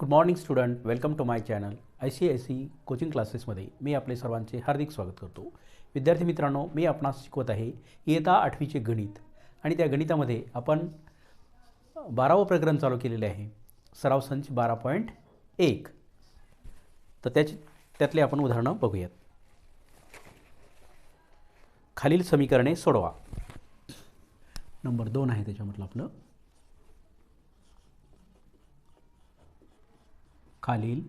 Good morning student welcome to my channel I C I C coaching क्लासेसमध्ये मी आपले सर्वांचे हार्दिक स्वागत करतो. विद्यार्थी मित्रांनो मी आपणास शिकवत आहे इयता आठवीचे गणित. आणि त्या गणितामध्ये आपण बारावं प्रकरण चालू केलेले आहे. सराव संच बारा पॉईंट एक. तर त्याची त्यातले आपण उदाहरणं बघूयात. खालील समीकरणे सोडवा. नंबर दोन आहे त्याच्यामधलं आपलं. खालील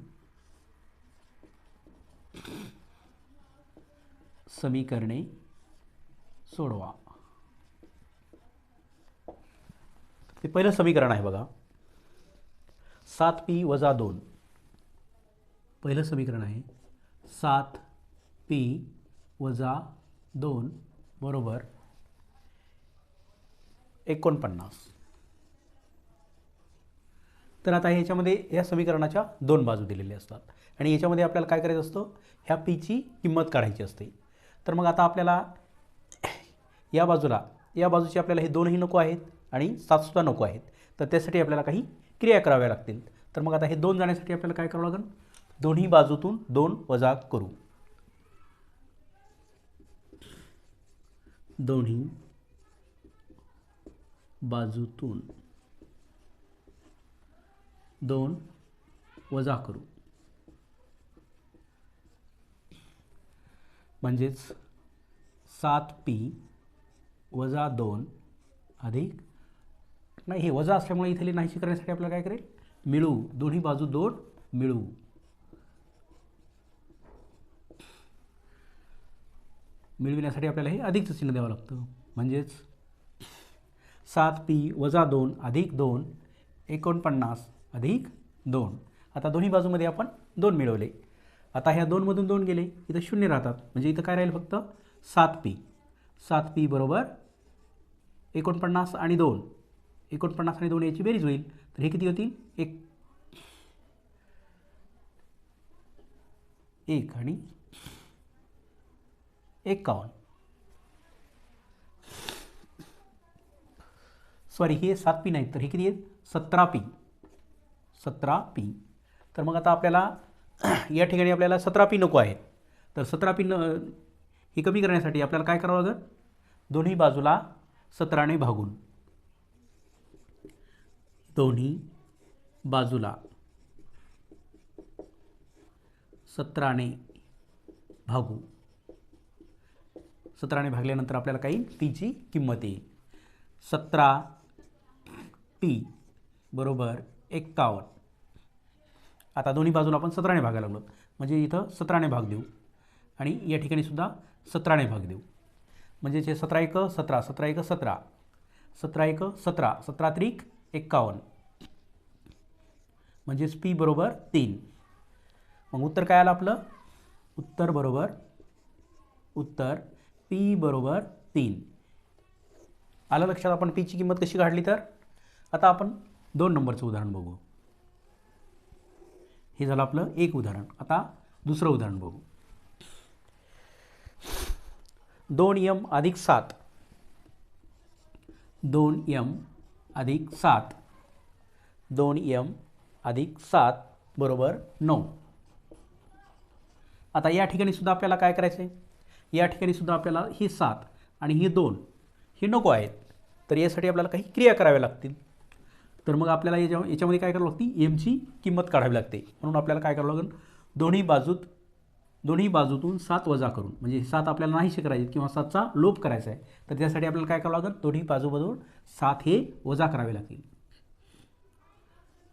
समीकरणे सोडवा. ते पहिलं समीकरण आहे बघा. सात पी वजा दोन. पहिलं समीकरण आहे. सात पी वजा दोन बरोबर एकोणपन्नास. तर आता ह्याच्यामध्ये या समीकरणाच्या दोन बाजू दिलेल्या असतात. आणि याच्यामध्ये आपल्याला काय करायचं असतं? ह्या पीची किंमत काढायची असते. तर मग आता आपल्याला या बाजूला या बाजूचे आपल्याला हे दोनही नको आहेत आणि सातसुद्धा नको आहेत. तर त्यासाठी आपल्याला काही क्रिया कराव्या लागतील. तर मग आता हे दोन जाण्यासाठी आपल्याला काय करावं लागेल? दोन्ही बाजूतून दोन वजा करू. दोन्ही बाजूतून दोन वजा करू. म्हणजेच सात पी वजा दोन अधिक नाही हे वजा असल्यामुळे इथे नाहीशी करण्यासाठी आपल्याला काय करेल? मिळू दोन्ही बाजू दोन मिळू मिळविण्यासाठी आपल्याला हे अधिकचं चिन्ह द्यावं लागतं. म्हणजेच सात पी वजा दोन अधिक दोन एकोणपन्नास अधिक दोन. आता दोन्ही बाजूमध्ये आपण दोन मिळवले. आता ह्या दोनमधून दोन गेले इथं शून्य राहतात. म्हणजे इथं काय राहील फक्त? सात पी. सात पी बरोबर एकोणपन्नास आणि दोन. एकोणपन्नास आणि दोन याची बेरीज होईल. तर हे किती होतील? एक. एक आणि एक्कावन्न सॉरी हे सात पी नाहीत तर हे किती आहेत? सतरा पी. सतरा पी. तर मग आता आपल्याला या ठिकाणी आपल्याला सतरा पी नको आहे तर सतरा पी न ही कमी करण्यासाठी आपल्याला काय करावं लागेल? दोन्ही बाजूला सतराने भागून. दोन्ही बाजूला सतराने भागू सतराने भागल्यानंतर आपल्याला काही पीची किंमत येईल. सतरा पी बरोबर एक्कावन्न आता दोन्ही बाजूला आपण सतराने भागायला लागलो. म्हणजे इथं सतराने भाग देऊ. आणि या ठिकाणी सुद्धा सतराने भाग देऊ. म्हणजे जे सतरा एक सतरा सतरा एक सतरा. सतरा एक सतरा सतरा त्रिक एक्कावन्न. म्हणजेच पी बरोबर तीन. मग उत्तर काय आलं आपलं? उत्तर बरोबर उत्तर पी बरोबर तीन. आलं लक्षात आपण पीची किंमत कशी काढली तर? आता आपण दोन नंबरचं उदाहरण बघू. हे झालं आपलं एक उदाहरण. आता दुसरं उदाहरण बघू. दोन यम अधिक सात. दोन यम अधिक सात. दोन यम अधिक सात बरोबर नऊ. आता या ठिकाणी सुद्धा आपल्याला काय करायचं आहे या ठिकाणी सुद्धा आपल्याला ही सात आणि ही दोन हे नको आहेत. तर यासाठी आपल्याला काही क्रिया कराव्या लागतील. तर मग आपल्याला याच्या याच्यामध्ये काय करावं लागते? एमची किंमत काढावी लागते. म्हणून आपल्याला काय करावं लागेल? दोन्ही बाजूत दोन्ही बाजूतून सात वजा करून म्हणजे सात आपल्याला नाहीशी करायचे किंवा सातचा लोप करायचा आहे तर त्यासाठी आपल्याला काय करावं लागेल? दोन्ही बाजूबाजूवर सात हे वजा करावे लागतील.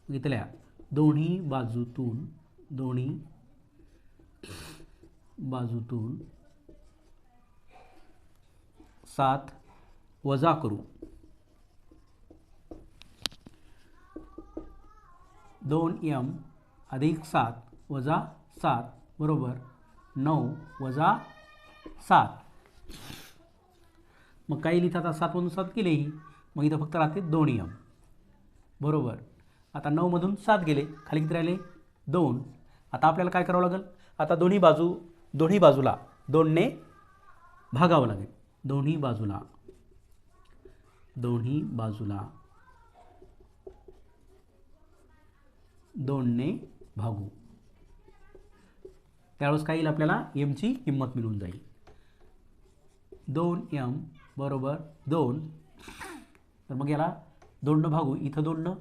इथल्या दोन्ही बाजूतून दोन्ही बाजूतून सात वजा करू. दोन यम अधिक सात वजा सात बरोबर नऊ वजा सात. मग काही लिहितात सातमधून सात केलेही मग इथं फक्त राहते दोन यम बरोबर. आता नऊमधून सात गेले. खाली किती राहिले? दोन. आता आपल्याला काय करावं लागेल? आता दोन्ही बाजू दोन्ही बाजूला दोनने भागावं लागेल. दोन्ही बाजूला. दोन्ही बाजूला. दोनने भागू. त्यावेळेस काय येईल आपल्याला? एमची किंमत मिळून जाईल. दोन एम बरोबर दोन. तर मग याला दोननं भागू. इथं दोननं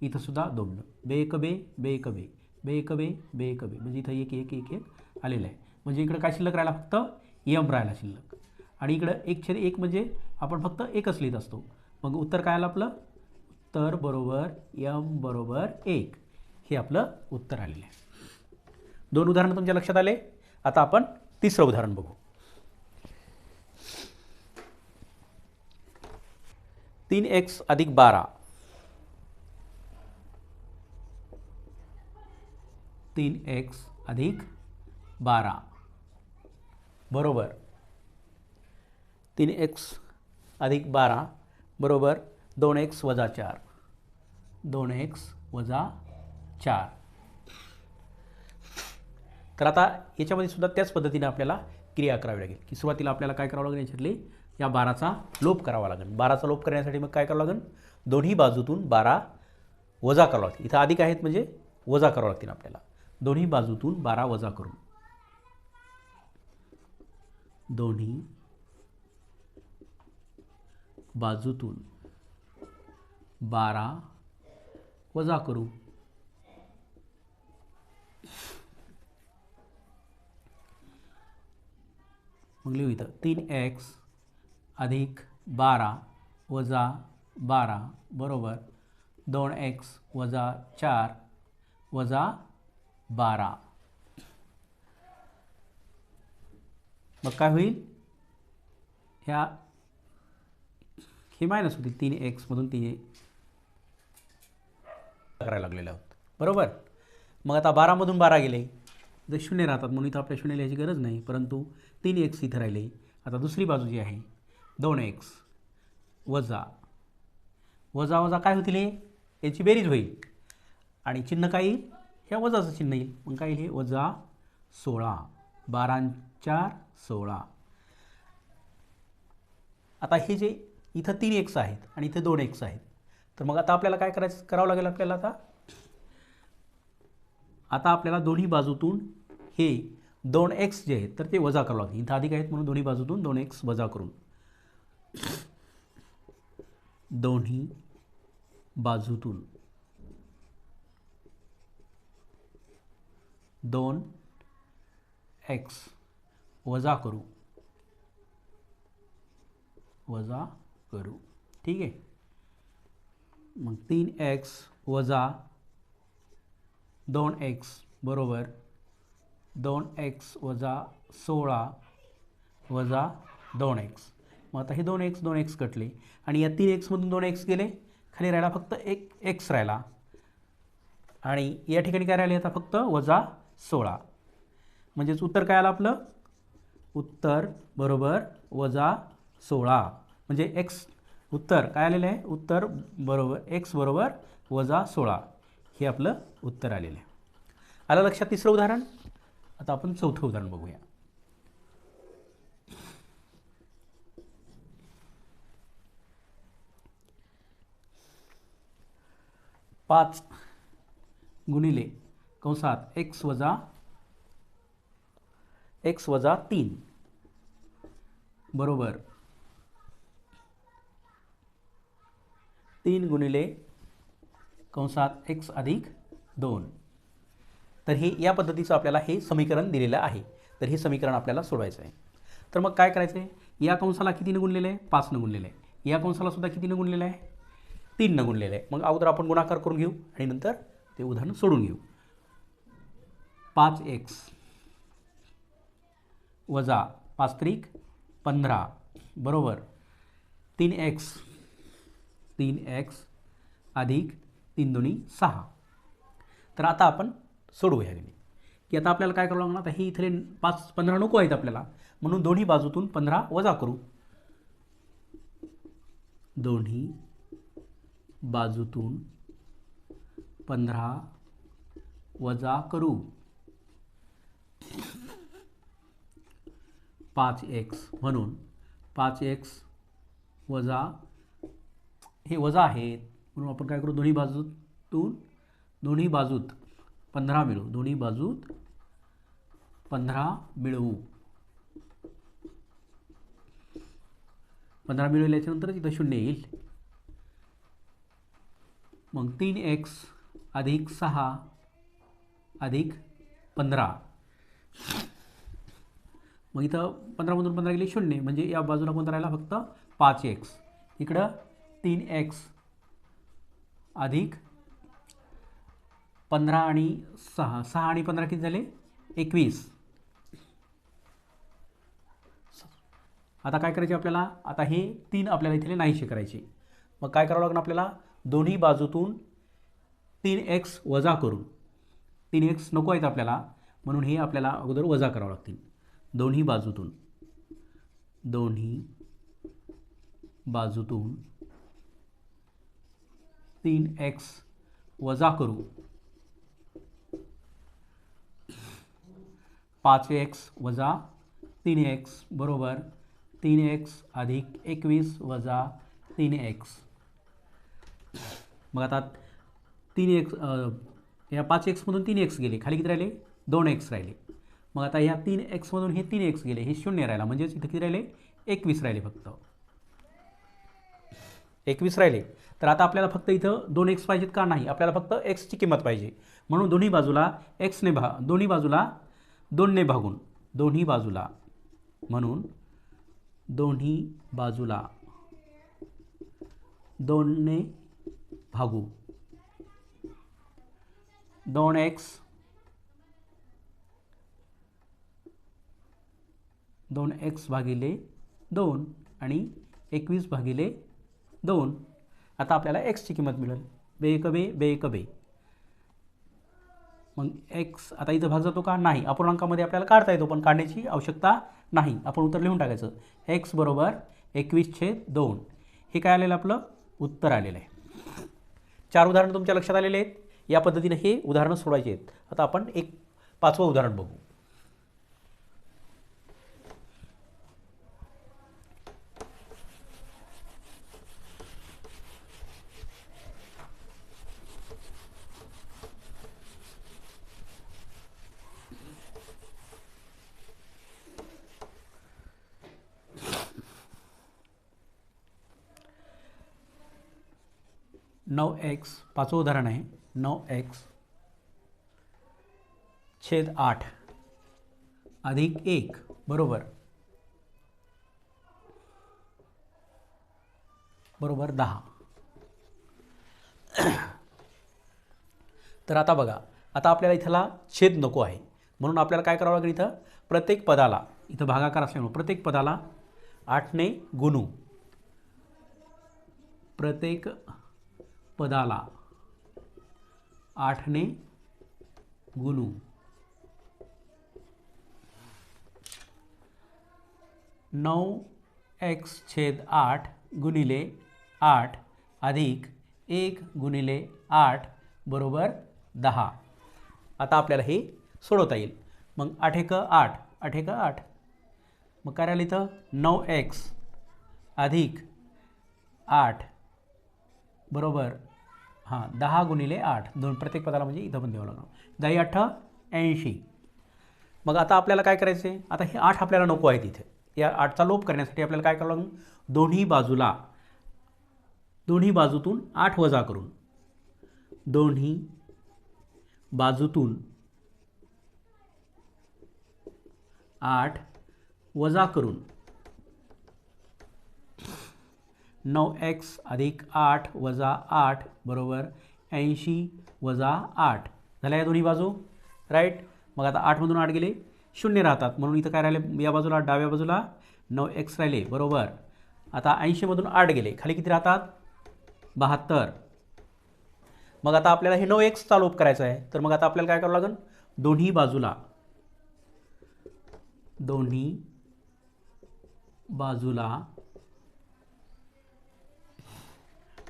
इथंसुद्धा सुद्धा बे एक बे बे एक बे. बे एक बे बे एक बे. म्हणजे इथं एक एक एक एक आलेलं आहे. म्हणजे इकडं काय शिल्लक राहिला? फक्त यम राहिला शिल्लक. आणि इकडं एक छेद एक म्हणजे आपण फक्त एकच लिहित असतो. मग उत्तर काय आलं आपलं? उत्तर बरोबर यम बरोबर एक. हे आपलं उत्तर आलेलं आहे. दोन उदाहरणं तुमच्या लक्षात आले? आता आपण तिसरं उदाहरण बघू. तीन एक्स अधिक बारा. तीन एक्स अधिक बारा. बरोबर. तीन एक्स अधिक बारा बरोबर. दोन एक्स वजा चार. दोन एक्स वजा चार. तर आता याच्यामध्ये सुद्धा त्याच पद्धतीने आपल्याला क्रिया करावी लागेल. की सुरुवातीला आपल्याला काय करावं लागेल याच्यातली? या बाराचा लोप करावा लागेल. बाराचा लोप करण्यासाठी मग काय करावं लागेल? दोन्ही बाजूतून बारा वजा करावं लागतील. इथं अधिक आहेत म्हणजे वजा करावं लागतील आपल्याला. दोन्ही बाजूतून बारा वजा करून. दोन्ही बाजूतून बारा वजा करू मग लिहू इथं. तीन एक्स अधिक बारा वजा बारा बरोबर दोन एक्स वजा चार वजा बारा. मग काय होईल? ह्या हे मायनस होतील तीन एक्समधून तीन करायला लागलेले आहोत. बरोबर? मग आता बारामधून बारा गेले. जर शून्य राहतात म्हणून इथं आपल्या शून्य लिहायची गरज नाही परंतु तीन एक्स इथं राहिले. आता दुसरी बाजू जी आहे दोन एक्स वजा. वजा वजा काय होतील हे? याची बेरीज होईल. आणि चिन्ह काय येईल? ह्या वजाचं चिन्ह येईल. मग काय येईल हे? वजा सोळा. बारा चार सोळा. आता हे जे इथं तीन एक्स आहेत आणि इथे दोन एक्स आहेत. तर मग आता आपल्याला काय करायचं? करावं लागेल आपल्याला आता? आता आपल्याला दोन्ही बाजूतून हे दोन एक्स जे आहेत तर ते वजा करावं लागतील. इथं अधिक आहेत म्हणून दोन्ही बाजूतून दोन एक्स वजा करून. दोन्ही बाजूतून दोन एक्स वजा करू. वजा करू. ठीक आहे? मग तीन एक्स वजा दोन एक्स बरोबर दोन एक्स वजा सोळा वजा दोन एक्स. मग आता हे दोन एक्स दोन एक्स कटले. आणि या तीन एक्समधून दोन एक्स गेले. खाली राहिला फक्त एक एक्स राहिला. आणि या ठिकाणी काय राहिले आता फक्त वजा सोळा. म्हणजेच उत्तर काय आलं आपलं? उत्तर बरोबर वजा सोळा. म्हणजे एक्स उत्तर काय आलेलं आहे? उत्तर बरोबर एक्स बरोबर वजा सोळा. हे आपलं उत्तर आलेलं आहे. आलं लक्षात तिसरं उदाहरण? आता आपण चौथं उदाहरण बघूया. पाच गुणिले कंसात एक्स वजा एक्स वजा तीन. बरोबर. तीन गुणिले कंसात एक्स अधिक दोन. तर हे या पद्धतीचं आपल्याला हे समीकरण दिलेलं आहे. तर हे समीकरण आपल्याला सोडवायचं आहे. तर मग काय करायचं आहे या कंसाला कितीनं गुणलेलं आहे? पाचनं गुणलेलं आहे. या कंसाला सुद्धा कितीनं गुणलेलं आहे? तीननं गुणलेलं आहे. मग अगोदर आपण गुणाकार करून घेऊ आणि नंतर ते उदाहरण सोडून घेऊ. पाच एक्स वजा पाच त्रिक पंधरा. बरोबर. तीन एक्स तीन एक्स अधिक तीन दोन्ही सहा. तर आता आपण सोडवूया गणित की आता आपल्याला काय करावं लागणार? आता हे इथले पाच पंधरा नको आहेत आपल्याला. म्हणून दोन्ही बाजूतून पंधरा वजा करू. दोन्ही बाजूतून पंधरा वजा करू. पाच एक्स म्हणून पाच एक्स वजा हे वजा आहेत. म्हणून आपण काय करू? दोन्ही बाजूतून दोन्ही बाजूत पंधरा मिळवू. दोन्ही बाजूत पंधरा मिळवू. पंधरा मिळवल्याच्यानंतर तिथं शून्य येईल. मग तीन एक्स अधिक सहा अधिक पंधरा. मग इथं पंधरामधून पंधरा गेले शून्य. म्हणजे या बाजूला कोणता राहिला? फक्त पाच एक्स. इकडं तीन एक्स अधिक पंधरा आणि सहा. सहा आणि पंधरा किती झाले? एकवीस. आता काय करायचे आपल्याला? आता हे तीन आपल्याला इथे नाहीसे करायचे. मग काय करावं लागणार आपल्याला? दोन्ही बाजूतून तीन एक्स वजा करून. तीन एक्स नको आहेत आपल्याला. म्हणून हे आपल्याला अगोदर वजा करावं लागतील. दोन्ही बाजूतून. दोन्ही बाजूतून तीन एक्स वजा करू. पाच एक्स वजा तीन एक्स बरोबर. तीन एक्स अधिक एकवीस वजा तीन एक्स मग आता तीन एक्स या पाच एक्समधून तीन एक्स गेले खाली किती राहिले? दोन एक्स राहिले. मग आता ह्या तीन एक्समधून हे तीन एक्स गेले हे शून्य राहिला म्हणजेच इथं किती राहिले? एकवीस राहिले फक्त. एकवीस राहिले. तर आता आपल्याला फक्त इथं दोन एक्स पाहिजेत का? नाही. आपल्याला फक्त एक्सची किंमत पाहिजे. म्हणून दोन्ही बाजूला एक्सने भा दोन्ही बाजूला दोनने भागून दोन्ही बाजूला म्हणून दोन्ही बाजूला दोनने भागू. दोन एक्स दोन एक्स भागिले दोन आणि एकवीस भागिले दोन. आता आपल्याला एक्सची किंमत मिळेल. बे एक बे बे एक बे. मग एक्स आता इथं भाग जातो का? नाही. अपूर्णांकामध्ये आपल्याला काढता येतो पण काढण्याची आवश्यकता नाही. आपण उत्तर लिहून टाकायचं. एक्स बरोबर एकवीस छेद दोन. हे काय आलेलं आपलं? उत्तर आलेलं आहे. चार उदाहरणं तुमच्या लक्षात आलेले आहेत. या पद्धतीने हे उदाहरणं सोडायचे आहेत. आता आपण एक पाचवं उदाहरण बघू. नऊ एक्स पाचवं उदाहरण आहे. नऊ एक्स छेद आठ अधिक एक बरोबर. बरोबर दहा. तर आता बघा आता आपल्याला इथला छेद नको आहे. म्हणून आपल्याला काय करावं लागेल इथं? प्रत्येक पदाला इथं भागाकार असल्यामुळे प्रत्येक पदाला आठने गुणू. प्रत्येक पदाला आठने गुणू. नऊ एक्स छेद आठ गुणिले आठ अधिक एक गुणिले आठ बरोबर दहा. आता आपल्याला हे सोडवता येईल. मग आठ एक आठ आठ एक आठ. मग काय राहिलं इथं? नऊ एक्स अधिक आठ बरोबर हां दहा गुणिले आठ. दोन प्रत्येक पदाला म्हणजे इथं पण द्यावं लागणार दही अठ्ठ ऐंशी. मग आता आपल्याला काय करायचं आहे आता हे आठ आपल्याला नको आहेत तिथे या आठचा लोप करण्यासाठी आपल्याला काय करावं लागेल? दोन्ही बाजूला दोन्ही बाजूतून आठ वजा करून दोन्ही बाजूतून आठ वजा करून नऊ एक्स अधिक आठ वजा आठ बरोबर ऐंशी वजा आठ. झाल्या या दोन्ही बाजू? राईट मग आता आठमधून आठ गेले. शून्य राहतात. म्हणून इथं काय राहिले? या बाजूला डाव्या बाजूला नऊ एक्स राहिले. बरोबर. आता ऐंशीमधून आठ गेले. खाली किती राहतात? बहात्तर. मग आता आपल्याला हे नऊ एक्स चालू करायचं आहे. तर मग आता आपल्याला काय करावं लागेल? दोन्ही बाजूला. दोन्ही बाजूला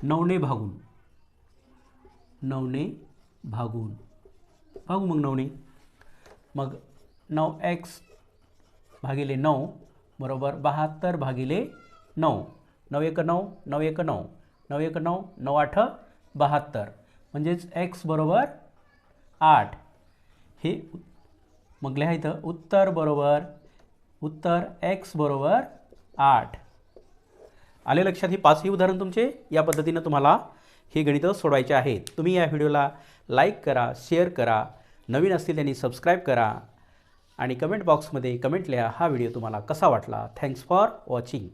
नऊने भागून. नवने भागून. भागू मग नवने. मग नऊ एक्स भागिले नऊ बरोबर बहात्तर भागिले नऊ. नऊ एक नऊ नऊ एक नऊ. नऊ एक नऊ नऊ आठ बहात्तर. म्हणजेच एक्स बरोबर आठ. हे मग लिहायचं इथं उत्तर बरोबर उत्तर एक्स बरोबर आठ. आले लक्षात ही पाचही उदाहरण तुमचे? या पद्धतीनं तुम्हाला हे गणितं सोडवायचे आहेत. तुम्ही या व्हिडिओला लाईक करा शेअर करा नवीन असतील त्यांनी सबस्क्राईब करा आणि कमेंट बॉक्समध्ये कमेंट लिहा हा व्हिडिओ तुम्हाला कसा वाटला. Thanks for watching.